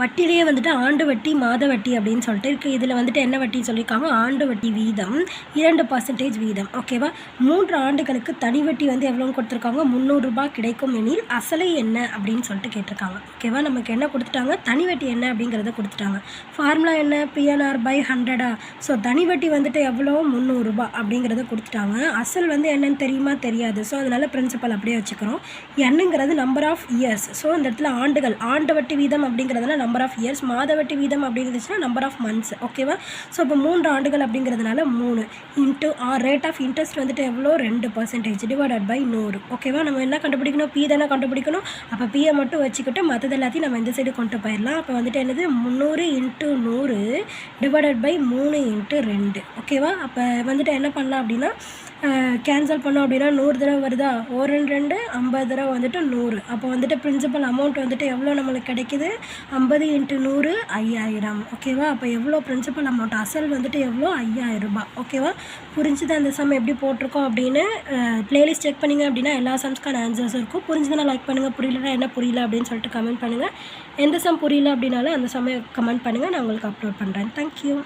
வட்டிலேயே வந்துட்டு ஆண்டு வட்டி மாத வட்டி அப்படின்னு சொல்லிட்டு இருக்குது இதில் வந்துட்டு என்ன வட்டின்னு சொல்லியிருக்காங்க? ஆண்டு வட்டி வீதம் இரண்டு பர்சன்டேஜ் வீதம். ஓகேவா மூன்று ஆண்டுகளுக்கு தனி வட்டி வந்து எவ்வளோன்னு கொடுத்துருக்காங்க? முந்நூறுரூபா கிடைக்கும் எனில் அசலை என்ன அப்படின்னு சொல்லிட்டு கேட்டிருக்காங்க. ஓகேவா நமக்கு என்ன கொடுத்துட்டாங்க? தனி வட்டி என்ன அப்படிங்கிறத கொடுத்துட்டாங்க. ஃபார்முலா என்ன? பிஎன்ஆர் பை ஹண்ட்ரடா ஸோ தனி வட்டி வந்துட்டு எவ்வளோ? முந்நூறுரூபா அப்படிங்கிறத கொடுத்துட்டாங்க. அசல் வந்து என்னன்னு தெரியுமா? தெரியாது. ஸோ அதனால் பிரின்சிபல் அப்படியே வச்சுக்கிறோம். என்னங்கிறது நம்பர் ஆஃப் இயர்ஸ் ஸோ இந்த இடத்துல ஆண்டுகள் ஆண்டு வட்டி வீதம் அப்படிங்கிறதுனால நம்பர் ஆஃப் இயர்ஸ் மாதவட்டி வீதம் வீதம் இருந்துச்சுன்னா நம்பர் ஆஃப் மந்த்ஸ் ஓகேவா ஸோ இப்போ மூன்று ஆண்டுகள் அப்படிங்கிறதுனால மூணு. Into R rate of interest வந்துட்டு எவ்வளோ? ரெண்டு பர்சன்டேஜ் டிவைடட் பை நூறு ஓகேவா நம்ம என்ன கண்டுபிடிக்கணும்? பி தானே கண்டுபிடிக்கணும்? அப்போ பியை மட்டும் வச்சுக்கிட்டு மற்றது எல்லாத்தையும் நம்ம இந்த சைடு கொண்டு போயிடலாம். அப்போ வந்துட்டு என்னது? முந்நூறு இன்ட்டு நூறு டிவைடட் பை மூணு இன்ட்டு ரெண்டு ஓகேவா அப்போ வந்துட்டு என்ன பண்ணலாம் அப்படின்னா கேன்சல் பண்ணோம் அப்படின்னா நூறு தடவை வருதா? ஒரு ரெண்டு ரெண்டு ஐம்பது தடவை வந்துட்டு நூறு. அப்போ வந்துட்டு பிரின்சிபல் அமௌண்ட் வந்துட்டு எவ்வளோ நம்மளுக்கு கிடைக்குது? ஐம்பது இன்ட்டு நூறு ஐயாயிரம். ஓகேவா அப்போ எவ்வளோ பிரின்சிபல் அமௌண்ட் அசல் வந்துட்டு எவ்வளோ? ஐயாயிரம் ரூபாய். ஓகேவா புரிஞ்சுது அந்த சம் எப்படி போட்டிருக்கோம் அப்படின்னு ப்ளேலிஸ்ட் செக் பண்ணிங்க அப்படின்னா எல்லா சம்ஸ்க்கான ஆன்சர்ஸ் இருக்கும். புரிஞ்சுதுன்னா லைக் பண்ணுங்கள் புரியலன்னா என்ன புரியல அப்படின்னு சொல்லிட்டு கமெண்ட் பண்ணுங்கள் எந்த சம் புரியல அப்படின்னாலும் அந்த சமயம் கமெண்ட் பண்ணுங்கள் நான் உங்களுக்கு அப்லோட் பண்ணுறேன் தேங்க்யூ